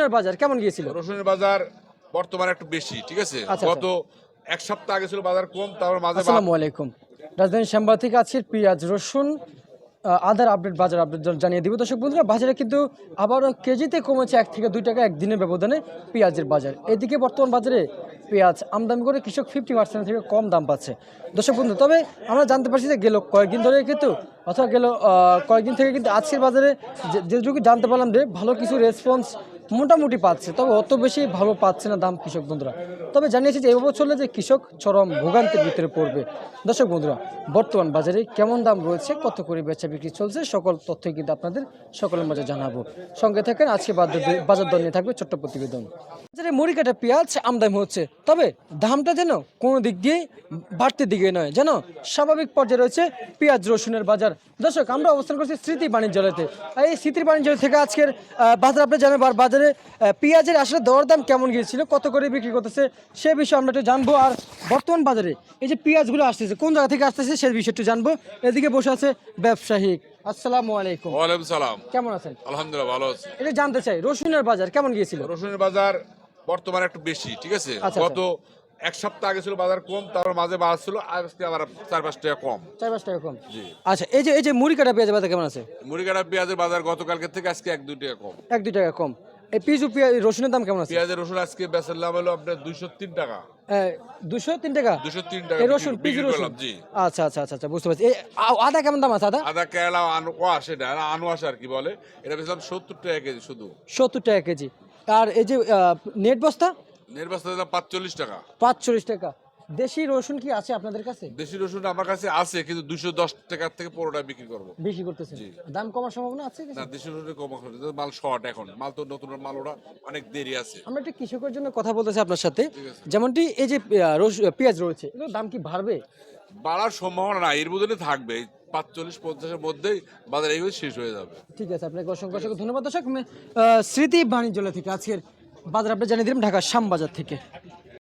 রসুনের বাজার কেমন গিয়েছিল? রসুনের বাজার বর্তমানে একটু বেশি ঠিক আছে? আচ্ছা, গত এক সপ্তাহ আগে ছিল বাজার কম তারপর মাঝে আসসালামু আলাইকুম। রাজধানী শ্যামবাগ থেকে আজকের পেঁয়াজ রসুন আদার আপডেট বাজার আপডেট জানিয়ে দিব। দর্শক বন্ধুরা বাজারে কিন্তু আবারও কেজিতে কমেছে এক থেকে দুই টাকা একদিনের ব্যবধানে পেঁয়াজের বাজার। এদিকে বর্তমান বাজারে পেঁয়াজ আমদানি করে কৃষক ফিফটি পার্সেন্ট থেকে কম দাম পাচ্ছে। দর্শক বন্ধু তবে আমরা জানতে পারছি যে গেল কয়েকদিন ধরে কিন্তু অথবা গেল কয়েকদিন থেকে কিন্তু আজকের বাজারে যেটুকু জানতে পারলাম যে ভালো কিছু রেসপন্স মোটামুটি পাচ্ছে, তবে অত বেশি ভালো পাচ্ছে না দাম কৃষক বন্ধুরা। তবে জানিয়েছি যে এভাবে চললে যে কৃষক চরম ভোগান্তির ভিতরে পড়বে। দর্শক বন্ধুরা, বর্তমান বাজারে কেমন দাম রয়েছে, কত করে বেচা বিক্রি চলছে, সকল তথ্য কিন্তু আপনাদের সকলের মাঝে জানাব। সঙ্গে থাকেন, আজকে বাজার- বাজার দর নিয়ে থাকবে ছোট্ট প্রতিবেদন। বাজারে মুড়ি কাটা পেঁয়াজ আমদানি হচ্ছে, তবে দামটা যেন কোনো দিক দিয়ে বাড়তির দিকে নয়, যেন স্বাভাবিক পর্যায়ে রয়েছে পেঁয়াজ রসুনের বাজার। দর্শক, আমরা অবস্থান করছি স্মৃতি বাণিজ্যালয়তে। এই স্মৃতি বাণিজ্যালয় থেকে আজকের বাজার আপনি জানেন আর বাজারে পেঁয়াজের আসলে দরদাম কেমন গিয়েছিল কত করে বিক্রি করতেছে সে বিষয়ে আমরা একটু জানব। আর বর্তমান বাজারে এই যে পেঁয়াজগুলো আসতেছে কোন জায়গা থেকে আসতেছে সে বিষয়ে একটু জানব। এদিকে বসে আছে ব্যবসায়িক। আসসালামু আলাইকুম। ওয়ালাইকুম সালাম। কেমন আছেন? আলহামদুলিল্লাহ ভালো আছি। এটা জানতে চাই রসুনের বাজার কেমন গিয়েছিল? রসুনের বাজার বর্তমানে একটু বেশি ঠিক আছে? আচ্ছা, গত এক সপ্তাহ আগে ছিল বাজার কম তারপর মাঝে বাজার ছিল আজকে আবার চার পাঁচ টাকা কম। চার পাঁচ টাকা কম। জি। আচ্ছা এই যে এই যে মুড়ি কাটা পেঁয়াজের বাজার কেমন আছে? মুড়িকাটা পেঁয়াজের বাজার গতকালকে থেকে আজকে এক দুই টাকা কম। এক দুই টাকা কম। পেঁয়াজ রসুনের দাম কেমন আছে? পেঁয়াজের রসুন আজকে বেচার দাম হলো আপনার দুইশো তিন টাকা। দুশো তিন টাকা? দুশো তিন টাকা এই রসুন পিজু রসুন। আচ্ছা আচ্ছা আচ্ছা আচ্ছা বুঝতে পারছি। আদা কেমন দাম আছে আদা? আদা কেরালা আনু ওয়াশ এটা আনোয়াশ আর কি বলে। এটা বেচলাম সত্তর টাকা কেজি শুধু। সত্তর টাকা কেজি। আর এই যে নেট বস্তা? নির্বাচন দিলাম পাঁচচল্লিশ টাকা। পাঁচচল্লিশ টাকা। দেশি রসুন কি আছে আপনাদের কাছে? দেশি রসুন আমার কাছে আছে কিন্তু দুশো দশ টাকার থেকে পনেরোটা বিক্রি করব। বেশি করতেছেন। দাম কমার সম্ভাবনা আছে কিছু? না দেশি রসুন কম এখন এটা মাল শর্ট এখন। মাল তো নতুন মাল ওরা অনেক দেরি আছে। আমরা একটা কৃষকের জন্য কথা বলতেছি আপনার সাথে। যেমনটি এই যে আহ, রস- পেঁয়াজ রয়েছে এগুলোর দাম কি বাড়বে? বাড়ার সম্ভাবনা নাই এর মধ্যে থাকবে। পাঁচচল্লিশ পঞ্চাশের মধ্যেই বাজার এইভাবে শেষ হয়ে যাবে। ঠিক আছে আপনাকে অসংখ্য অসংখ্য ধন্যবাদ দর্শক। আমি, আহ, স্মৃতি বাণিজ্যালয় থেকে আজকের বাজার আপনি জানিয়ে দিলাম ঢাকা শ্যামবাজার থেকে।